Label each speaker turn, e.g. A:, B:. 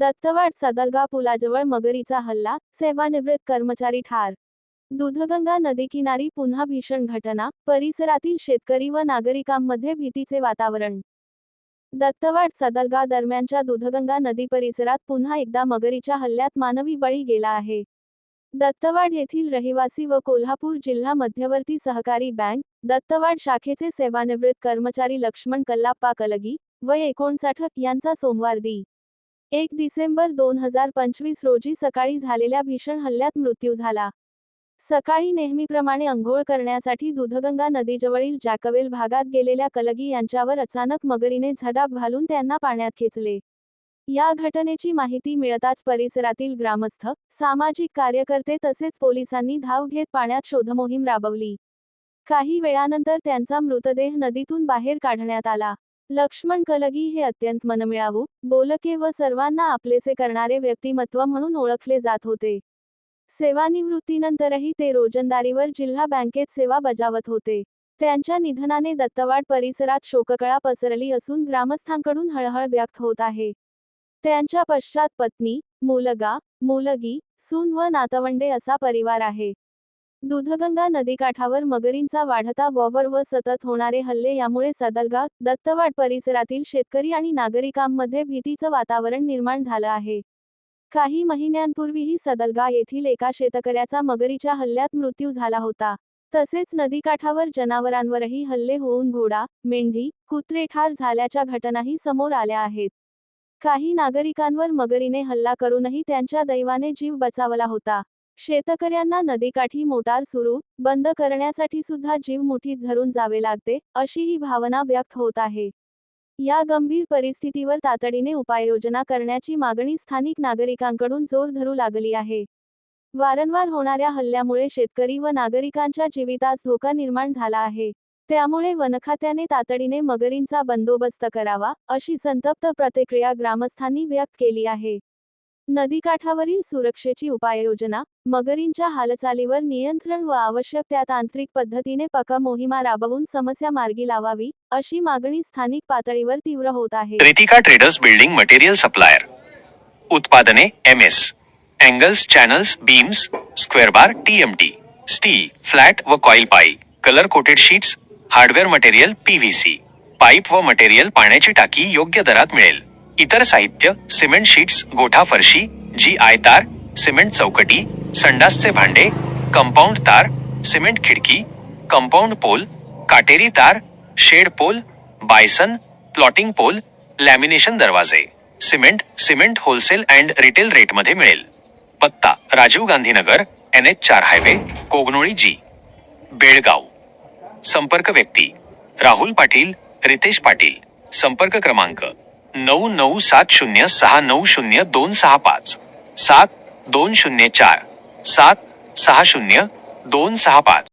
A: दत्तवाड सदलगा पुलाजवळ मगरीचा हल्ला सेवानिवृत्त कर्मचारी ठार. दूधगंगा नदीकिनारी पुन्हा भीषण घटना परिसरातील शेतकरी व नागरिकांमध्ये भीतीचे वातावरण. दत्तवाड सदलगा दरम्यानच्या दूधगंगा नदी परिसरात पुन्हा एकदा मगरीच्या हल्ल्यात मानवी बळी गेला आहे. दत्तवाड येथील रहिवासी व कोल्हापूर जिल्हा मध्यवर्ती सहकारी बँक दत्तवाड शाखेचे सेवानिवृत्त कर्मचारी लक्ष्मण कल्लाप्पा कलगी वय एकोणसाठ यांचा सोमवार दि. एक डिसेंबर दोन हजार पंचवीस रोजी सकाळी झालेल्या भीषण हल्ल्यात मृत्यू झाला. सकाळी नेहमीप्रमाणे अंघोळ करण्यासाठी दुधगंगा नदीजवळील जॅकवेल भागात गेलेल्या कलगी यांच्यावर अचानक मगरीने झडाप घालून त्यांना पाण्यात खेचले. या घटनेची माहिती मिळताच परिसरातील ग्रामस्थ सामाजिक कार्यकर्ते तसेच पोलिसांनी धाव घेत पाण्यात शोधमोहीम राबवली. काही वेळानंतर त्यांचा मृतदेह नदीतून बाहेर काढण्यात आला. लक्ष्मण कलगी हे अत्यंत मनमिळावू बोलके व सर्वांना आपलेसे करणारे व्यक्तिमत्व म्हणून ओळखले जात होते. सेवानिवृत्तीनंतरही ते रोजंदारीवर जिल्हा बँकेत सेवा बजावत होते. त्यांच्या निधनाने दत्तवाड परिसरात शोककळा पसरली असून ग्रामस्थांकडून हळहळ व्यक्त होत आहे. त्यांच्या पश्चात पत्नी मुलगा मुलगी सून व नातवंडे असा परिवार आहे. दूधगंगा नदीकाठावर मगरींचा वाढता वॉवर व सतत होणारे हल्ले यामुळे सदलगा दत्तवाड परिसरातील शेतकरी आणि नागरिकांमध्ये भीतीचं वातावरण निर्माण झालं आहे. काही महिन्यांपूर्वीही सदलगा येथील एका शेतकऱ्याचा मगरीच्या हल्ल्यात मृत्यू झाला होता. तसेच नदीकाठावर जनावरांवरही हल्ले होऊन घोडा मेंढी कुत्रे ठार झाल्याच्या घटनाही समोर आल्या आहेत. काही नागरिकांवर मगरीने हल्ला करूनही त्यांच्या दैवाने जीव बचावला होता. शेतकऱ्यांना नदीकाठी मोटार सुरू बंद करण्यासाठी सुद्धा जीव मुठीत धरून जावे लागते अशी ही भावना व्यक्त होत आहे. या गंभीर परिस्थितीवर तातडीने उपाययोजना करण्याची मागणी स्थानिक नागरिकांकडून जोर धरू लागली आहे. वारंवार होणाऱ्या हल्ल्यामुळे शेतकरी व नागरिकांच्या जीवितास धोका निर्माण झाला आहे. त्यामुळे वनखात्याने तातडीने मगरींचा बंदोबस्त करावा अशी संतप्त प्रतिक्रिया ग्रामस्थांनी व्यक्त केली आहे. नदीकाठावरील सुरक्षेची उपाययोजना मगरींच्या हालचालीवर नियंत्रण व आवश्यक त्या तांत्रिक पद्धतीने पका मोहिमा राबवून समस्या मार्गी लावावी अशी मागणी स्थानिक पातळीवर तीव्र होत आहे.
B: Ritika traders building material supplier. उत्पादने M S angles channels beams square bar T steel flat व coil pipe colour coated sheets hardware material PVC pipe व मटेरियल पाण्याची टाकी योग्य दरात मिळेल. इतर साहित्य सिमेंट शीट्स गोठा फरशी जी आय तार सिमेंट चौकटी संडासचे भांडे कंपाऊंड तार सिमेंट खिडकी कंपाऊंड पोल काटेरी तार shed pole bison plotting pole lamination दरवाजे. Cement cement wholesale and retail रेटमध्ये मिळेल. पत्ता राजीव गांधीनगर एन एच चार हायवे कोगनोळी जी बेळगाव. संपर्क व्यक्ती राहुल पाटील रितेश पाटील. संपर्क क्रमांक नऊ नऊ सात शून्य सहा नऊ शून्य दोन सहा पाच. सात दोन शून्य चार. सात सहा शून्य दोन सहा पाच.